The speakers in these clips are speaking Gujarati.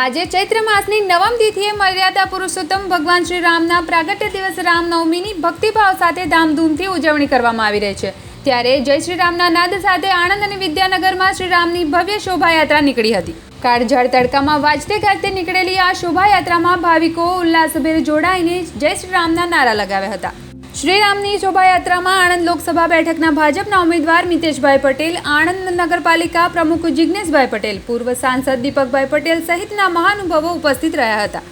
આજે ચૈત્ર માસની નવમ તિથિએ મર્યાદા પુરુષોત્તમ ભગવાન શ્રી રામના પ્રાગટ્ય દિવસ રામનવમીની ભક્તિભાવ સાથે ધામધૂમથી ઉજવણી કરવામાં આવી રહી છે. ત્યારે જય શ્રી રામના નાદ સાથે આણંદ અને વિદ્યાનગરમાં શ્રી રામની ભવ્ય શોભાયાત્રા નીકળી હતી. કાળઝાળ તડકામાં વાજતે ગાજતે નીકળેલી આ શોભાયાત્રામાં ભાવિકો, ઉલ્લાસભેર જોડાઈને જય શ્રી રામના નારા લગાવ્યા હતા. શ્રીરામની શોભાયાત્રામાં આણંદ લોકસભા બેઠકના ભાજપના ઉમેદવાર મિતેશભાઈ પટેલ, આણંદ નગરપાલિકા પ્રમુખ જિજ્ઞેશભાઈ પટેલ, પૂર્વ સાંસદ દીપકભાઈ પટેલ સહિતના મહાનુભાવો ઉપસ્થિત રહ્યા હતા.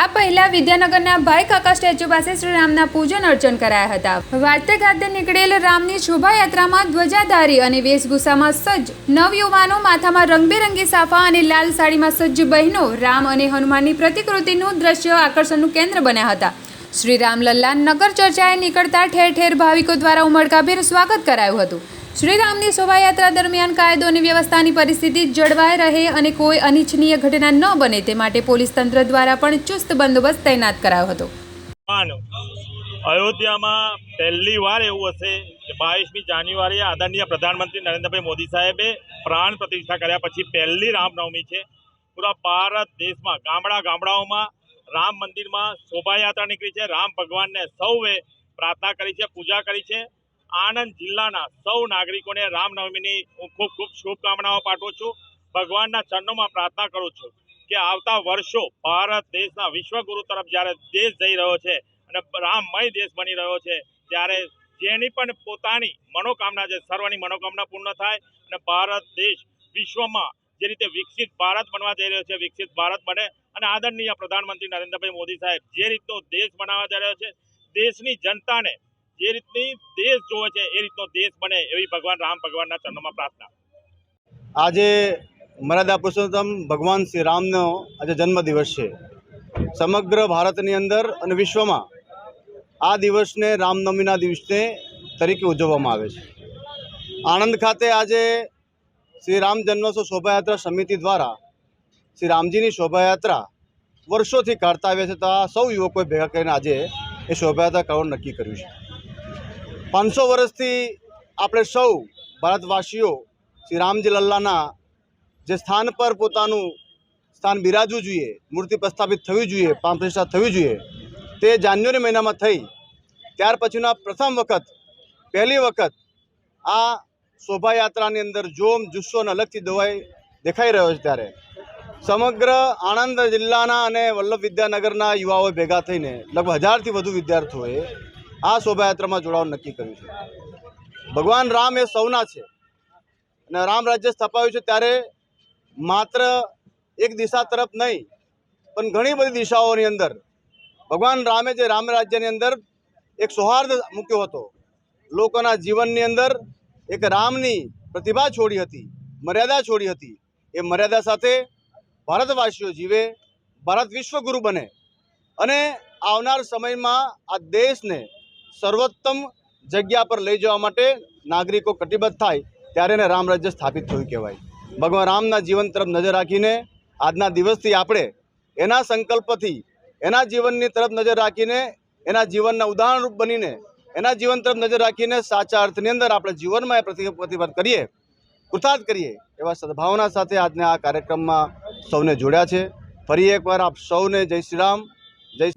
આ પહેલા વિદ્યાનગરના ભાઈ કાકા સ્ટેચ્યુ પાસે શ્રીરામના પૂજન અર્ચન કરાયા હતા. વાજતે ગાજતે નીકળેલ રામની શોભાયાત્રામાં ધ્વજાધારી અને વેશભૂષામાં સજ્જ નવયુવાનો માથામાં રંગબેરંગી સાફા અને લાલ સાડીમાં સજ્જ બહેનો રામ અને હનુમાનની પ્રતિકૃતિનું દ્રશ્ય આકર્ષણનું કેન્દ્ર બન્યા હતા. શ્રી રામલલ્લા નગર ચર્ચાએ નીકળતા ઠેર ઠેર ભાવિકો દ્વારા ઉમળકાભેર સ્વાગત કરાયું હતું. શ્રીરામની શોભાયાત્રા દરમિયાન કાયદો અને વ્યવસ્થાની પરિસ્થિતિ જળવાઈ રહે અને કોઈ અનિચ્છનીય ઘટના ન બને તે માટે પોલીસ તંત્ર દ્વારા પણ ચુસ્ત બંદોબસ્ત તૈનાત કરાયો હતો. અયોધ્યામાં પહેલી વાર એવું હશે કે બાવીસમી જાન્યુઆરીએ આદરણીય પ્રધાનમંત્રી નરેન્દ્રભાઈ મોદી સાહેબે પ્રાણ પ્રતિષ્ઠા કર્યા પછી પહેલી રામનવમી છે. પૂરા ભારત દેશમાં ગામડા ગામડાઓમાં રામ મંદિરમાં શોભાયાત્રા નીકળી છે. રામ ભગવાનને સૌએ પ્રાર્થના કરી છે, પૂજા કરી છે. આણંદ જિલ્લાના સૌ નાગરિકોને રામનવમીની હું ખૂબ ખૂબ શુભકામનાઓ પાઠવું છું. ભગવાનના ચરણોમાં પ્રાર્થના કરું છું કે આવતા વર્ષો ભારત દેશના વિશ્વગુરુ તરફ જ્યારે દેશ જઈ રહ્યો છે અને રામમય દેશ બની રહ્યો છે, ત્યારે જેની પણ પોતાની મનોકામના છે, સર્વની મનોકામના પૂર્ણ થાય અને ભારત દેશ વિશ્વમાં જે રીતે વિકસિત ભારત બનવા જઈ રહ્યો છે, વિકસિત ભારત બને. અને આદરણીય પ્રધાનમંત્રી નરેન્દ્રભાઈ મોદી સાહેબ જે રીતનો દેશ બનાવવા જઈ રહ્યો છે, દેશની જનતાને જે રીતની દેશ જોવે છે, એ રીતનો દેશ બને એવી ભગવાન રામ ભગવાનના ચરણોમાં પ્રાર્થના. આજે મર્યાદા પુરુષોત્તમ ભગવાન શ્રી રામનો આજે જન્મદિવસ છે. સમગ્ર ભારતની અંદર અને વિશ્વમાં આ દિવસને રામનવમીના દિવસને તરીકે ઉજવવામાં આવે છે. આણંદ ખાતે આજે શ્રી રામ જન્મોત્સવ શોભાયાત્રા સમિતિ દ્વારા શ્રી રામજીની શોભાયાત્રા વર્ષોથી કાઢતા આવ્યા છે તો આ સૌ યુવકોએ ભેગા કરીને આજે એ શોભાયાત્રા કરવાનું નક્કી કર્યું છે. પાંચસો વર્ષથી આપણે સૌ ભારતવાસીઓ શ્રી રામજી લલ્લાના જે સ્થાન પર પોતાનું સ્થાન બિરાજવું જોઈએ, મૂર્તિ પ્રસ્થાપિત થવી જોઈએ પામ પ્રતિષ્ઠા થવી જોઈએ, તે જાન્યુઆરી મહિનામાં થઈ ત્યાર પછીના પ્રથમ વખત, પહેલી વખત આ શોભાયાત્રાની અંદર જોમ જુસ્સો અને અલગથી દવાઈ દેખાઈ રહ્યો છે ત્યારે. સમગ્ર આણંદ જિલ્લાના અને વલ્લભ વિદ્યાનગરના યુવાઓ ભેગા થઈને લગભગ હજારથી વધુ વિદ્યાર્થીઓએ આ શોભાયાત્રામાં જોડાવાનું નક્કી કર્યું છે. ભગવાન રામ એ સૌના છે અને રામ રાજ્ય સ્થપાયું છે ત્યારે માત્ર એક દિશા તરફ નહીં, પણ ઘણી બધી દિશાઓની અંદર. ભગવાન રામે જે રામ રાજ્યની અંદર એક સૌહાર્દ મૂક્યો હતો, લોકોના જીવનની અંદર એક રામની પ્રતિભા છોડી હતી, મર્યાદા છોડી હતી. એ મર્યાદા સાથે ભારતવાસીઓ જીવે, ભારત વિશ્વગુરુ બને. અને આવનાર સમયમાં આ દેશને સર્વોત્તમ જગ્યા પર લઈ જવા માટે નાગરિકો કટિબદ્ધ થાય, ત્યારે એને રામ રાજ્ય સ્થાપિત થયું કહેવાય. ભગવાન રામના જીવન તરફ નજર રાખીને આજના દિવસથી આપણે એના સંકલ્પથી, એના જીવનની તરફ નજર રાખીને એના જીવનના ઉદાહરણરૂપ બનીને એના જીવન તરફ નજર રાખીને સાચા અર્થની અંદર આપણે જીવનમાં એ પ્રતિ પ્રતિભાત કરીએ કૃતાર્થ કરીએ, એવા સદભાવના સાથે આજને આ કાર્યક્રમમાં સૌને જોડ્યા છે. ફરી એકવાર આપ સૌને જય શ્રી રામ, જય